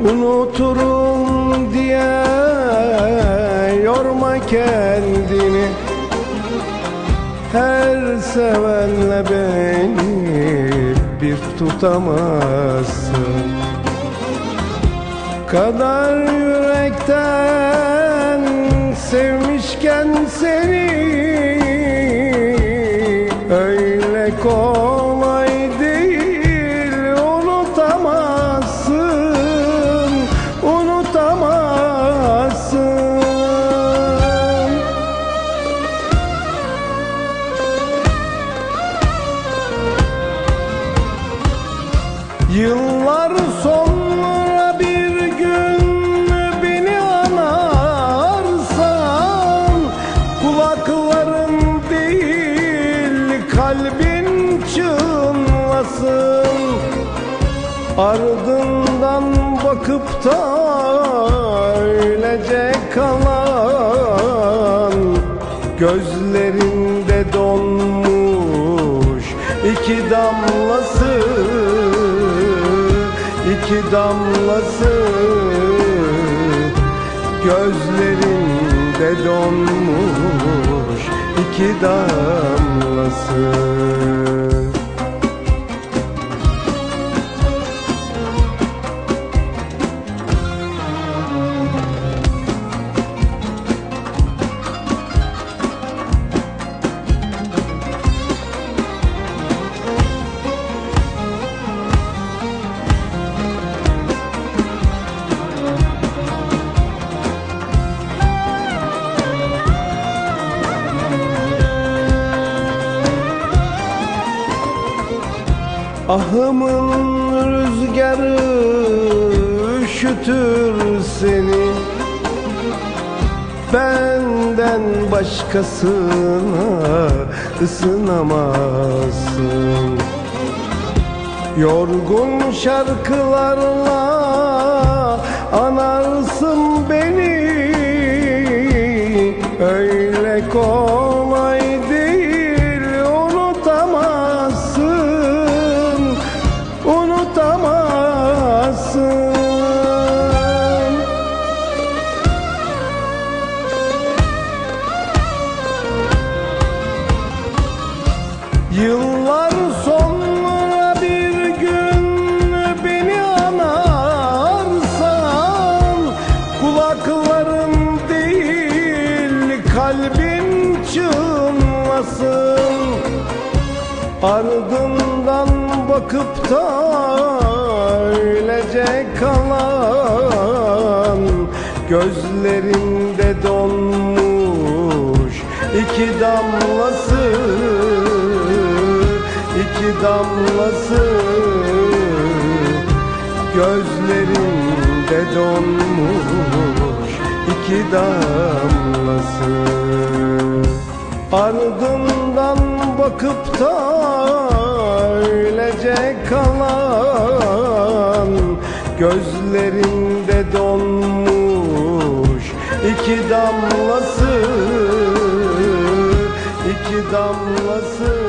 Unuturum diye yorma kendini. Her sevenle beni bir tutamazsın. Kadar yürekten sevmişken seni Öyle kolay Yıllar sonra bir gün beni anarsan Kulakların değil kalbin çınlasın. Ardından bakıp da öylece kalan Gözlerinde donmuş iki damlası iki damlası Gözlerinde donmuş iki damlası Ahımın rüzgarı üşütür seni. Benden başkasına ısınamazsın. Yorgun şarkılarla anarsın beni. Öyle kolay Yıllar sonra bir gün beni anarsan Kulakların değil kalbin çınlasın. Ardından bakıp da öylece kalan Gözlerinde donmuş iki damlası iki damlası. Gözlerinde donmuş iki damlası. Ardından bakıp da öylece kalan Gözlerinde donmuş iki damlası. İki damlası